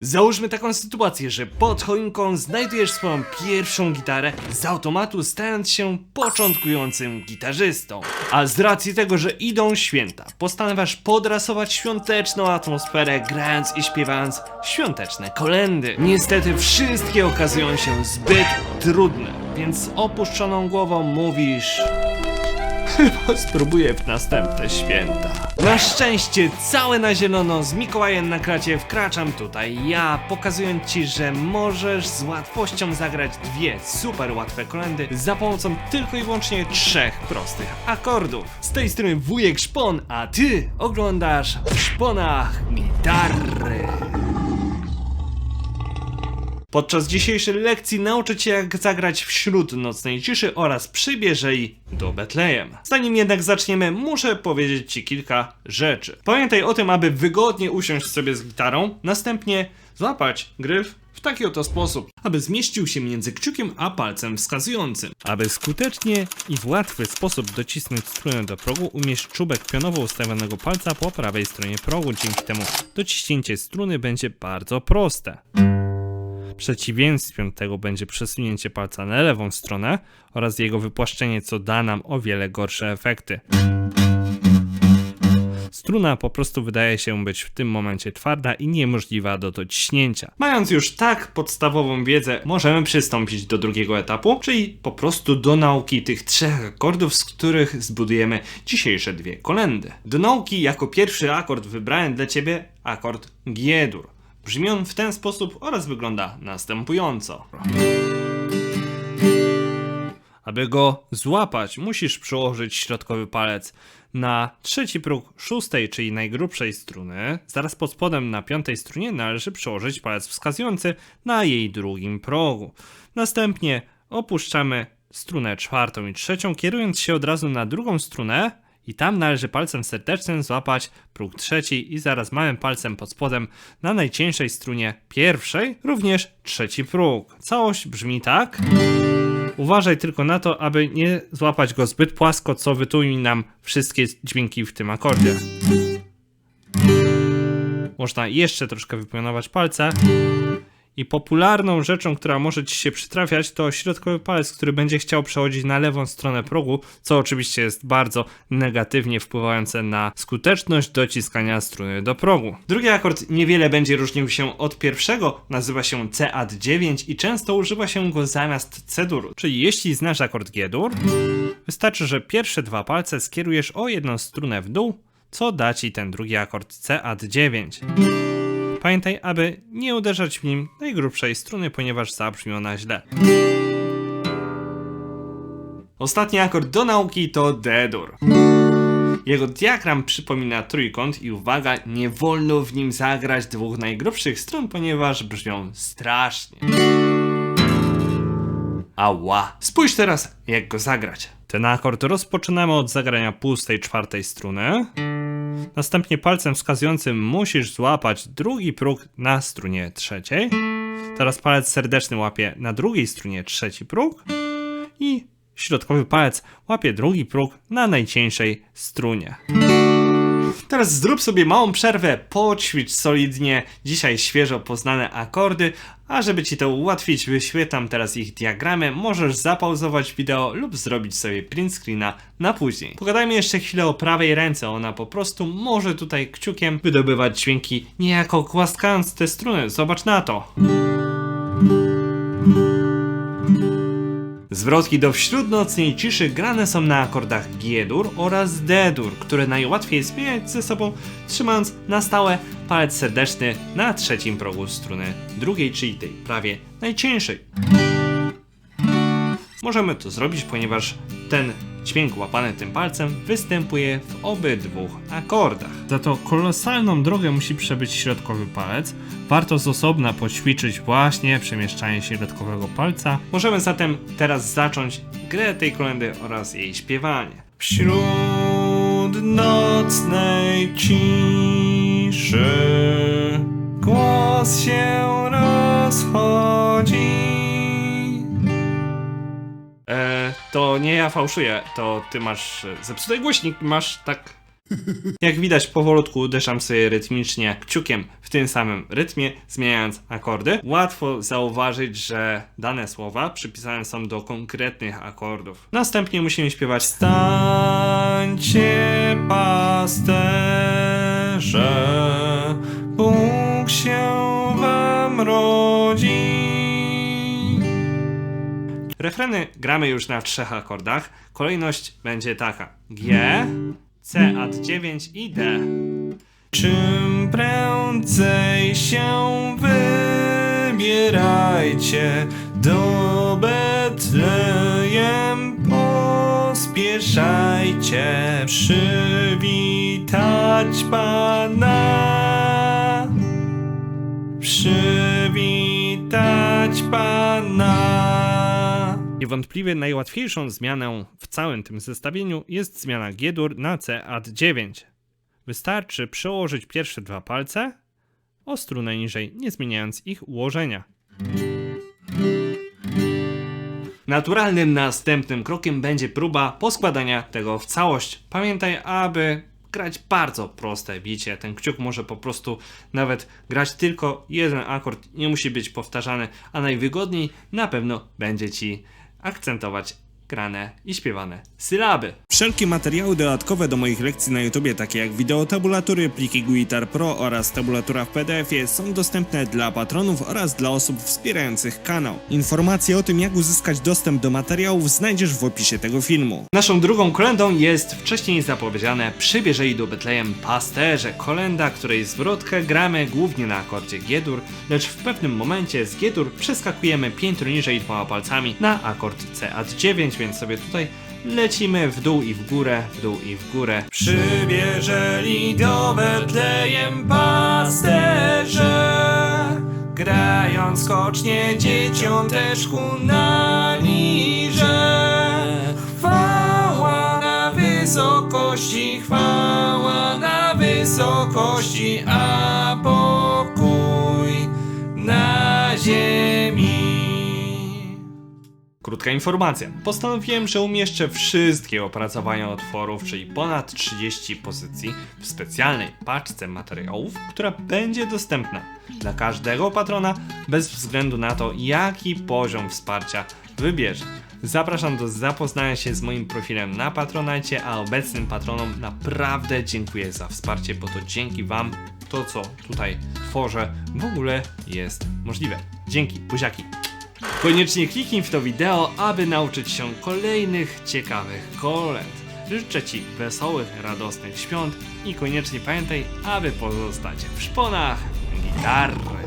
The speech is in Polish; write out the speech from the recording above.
Załóżmy taką sytuację, że pod choinką znajdujesz swoją pierwszą gitarę z automatu stając się początkującym gitarzystą. A z racji tego, że idą święta, postanawiasz podrasować świąteczną atmosferę grając i śpiewając świąteczne kolendy. Niestety wszystkie okazują się zbyt trudne, więc opuszczoną głową mówisz... Chyba spróbuję w następne święta. Na szczęście, całe na zielono, z Mikołajem na kracie wkraczam tutaj ja, pokazując ci, że możesz z łatwością zagrać dwie super łatwe kolendy za pomocą tylko i wyłącznie trzech prostych akordów. Z tej strony wujek Szpon, a ty oglądasz w Szponach Gitary. Podczas dzisiejszej lekcji nauczę Cię jak zagrać wśród nocnej ciszy oraz przybierzej do Betlejem. Zanim jednak zaczniemy, muszę powiedzieć Ci kilka rzeczy. Pamiętaj o tym, aby wygodnie usiąść sobie z gitarą, następnie złapać gryf w taki oto sposób, aby zmieścił się między kciukiem a palcem wskazującym. Aby skutecznie i w łatwy sposób docisnąć strunę do progu, umieść czubek pionowo ustawionego palca po prawej stronie progu. Dzięki temu dociśnięcie struny będzie bardzo proste. Przeciwieństwem tego będzie przesunięcie palca na lewą stronę oraz jego wypłaszczenie, co da nam o wiele gorsze efekty. Struna po prostu wydaje się być w tym momencie twarda i niemożliwa do dociśnięcia. Mając już tak podstawową wiedzę, możemy przystąpić do drugiego etapu, czyli po prostu do nauki tych trzech akordów, z których zbudujemy dzisiejsze dwie kolendy. Do nauki jako pierwszy akord wybrałem dla Ciebie akord G-dur. Brzmi on w ten sposób oraz wygląda następująco. Aby go złapać, musisz przełożyć środkowy palec na trzeci próg szóstej, czyli najgrubszej struny. Zaraz pod spodem na piątej strunie należy przełożyć palec wskazujący na jej drugim progu. Następnie opuszczamy strunę czwartą i trzecią, kierując się od razu na drugą strunę i tam należy palcem serdecznym złapać próg trzeci i zaraz małym palcem pod spodem na najcieńszej strunie pierwszej również trzeci próg. Całość brzmi tak. Uważaj tylko na to, aby nie złapać go zbyt płasko, co wytłumi nam wszystkie dźwięki w tym akordzie. Można jeszcze troszkę wypionować palce. I popularną rzeczą, która może ci się przytrafiać, to środkowy palec, który będzie chciał przechodzić na lewą stronę progu, co oczywiście jest bardzo negatywnie wpływające na skuteczność dociskania struny do progu. Drugi akord niewiele będzie różnił się od pierwszego, nazywa się C-Ad9 i często używa się go zamiast C-dur. Czyli jeśli znasz akord G-dur, wystarczy, że pierwsze dwa palce skierujesz o jedną strunę w dół, co da ci ten drugi akord C-Ad9. Pamiętaj, aby nie uderzać w nim najgrubszej struny, ponieważ zabrzmi ona źle. Ostatni akord do nauki to D-dur. Jego diagram przypomina trójkąt i uwaga, nie wolno w nim zagrać dwóch najgrubszych strun, ponieważ brzmią strasznie. Ała. Spójrz teraz, jak go zagrać. Ten akord rozpoczynamy od zagrania pustej czwartej struny. Następnie palcem wskazującym musisz złapać drugi próg na strunie trzeciej. Teraz palec serdeczny łapie na drugiej strunie trzeci próg. I środkowy palec łapie drugi próg na najcieńszej strunie. Teraz zrób sobie małą przerwę, poćwicz solidnie dzisiaj świeżo poznane akordy, a żeby ci to ułatwić, wyświetlam teraz ich diagramę. Możesz zapauzować wideo lub zrobić sobie print screena na później. Pogadajmy jeszcze chwilę o prawej ręce. Ona po prostu może tutaj kciukiem wydobywać dźwięki, niejako głaskając te struny. Zobacz na to. Zwrotki do wśródnocnej ciszy grane są na akordach G-dur oraz D-dur, które najłatwiej zmieniać ze sobą, trzymając na stałe palec serdeczny na trzecim progu struny drugiej, czyli tej prawie najcieńszej. Możemy to zrobić, ponieważ ten dźwięk łapany tym palcem występuje w obydwu akordach. Za to kolosalną drogę musi przebyć środkowy palec. Warto z osobna poćwiczyć właśnie przemieszczanie środkowego palca. Możemy zatem teraz zacząć grę tej kolendy oraz jej śpiewanie. Wśród nocnej ciszy głos się to nie ja fałszuję, to ty masz e, zepsuty głośnik, masz tak Jak widać, powolutku uderzam sobie rytmicznie kciukiem w tym samym rytmie, zmieniając akordy. Łatwo zauważyć, że dane słowa przypisane są do konkretnych akordów. Następnie musimy śpiewać Stańcie pasterze, Bóg się wam rodzi. Refreny gramy już na trzech akordach. Kolejność będzie taka: G, C ad 9 i D. Czym prędzej się wybierajcie do Betlejem pospieszajcie przywitać Pana przywitać Pana. Niewątpliwie najłatwiejszą zmianą w całym tym zestawieniu jest zmiana G-dur na C ad 9. Wystarczy przełożyć pierwsze dwa palce o strunę niżej, nie zmieniając ich ułożenia. Naturalnym następnym krokiem będzie próba poskładania tego w całość. Pamiętaj, aby grać bardzo proste bicie. Ten kciuk może po prostu nawet grać tylko jeden akord, nie musi być powtarzany, a najwygodniej na pewno będzie ci akcentować grane i śpiewane sylaby. Wszelkie materiały dodatkowe do moich lekcji na YouTubie, takie jak wideotabulatury, pliki Guitar Pro oraz tabulatura w PDF-ie są dostępne dla patronów oraz dla osób wspierających kanał. Informacje o tym, jak uzyskać dostęp do materiałów znajdziesz w opisie tego filmu. Naszą drugą kolendą jest wcześniej zapowiedziane Przybierzeli do Betlejem Pasterze, kolenda, której zwrotkę gramy głównie na akordzie G-dur, lecz w pewnym momencie z G-dur przeskakujemy piętro niżej dwoma palcami na akord C9 więc sobie tutaj lecimy w dół i w górę, w dół i w górę. Przybierzeli do Betlejem pasterze, grając skocznie dzieciom też ku naliże. Chwała na wysokości, chwała na wysokości, a po Krótka informacja. Postanowiłem, że umieszczę wszystkie opracowania otworów, czyli ponad 30 pozycji, w specjalnej paczce materiałów, która będzie dostępna dla każdego patrona, bez względu na to, jaki poziom wsparcia wybierze. Zapraszam do zapoznania się z moim profilem na Patronite, a obecnym patronom naprawdę dziękuję za wsparcie, bo to dzięki Wam to, co tutaj tworzę, w ogóle jest możliwe. Dzięki, buziaki! Koniecznie kliknij w to wideo, aby nauczyć się kolejnych ciekawych kolęd. Życzę Ci wesołych, radosnych świąt i koniecznie pamiętaj, aby pozostać w szponach gitar.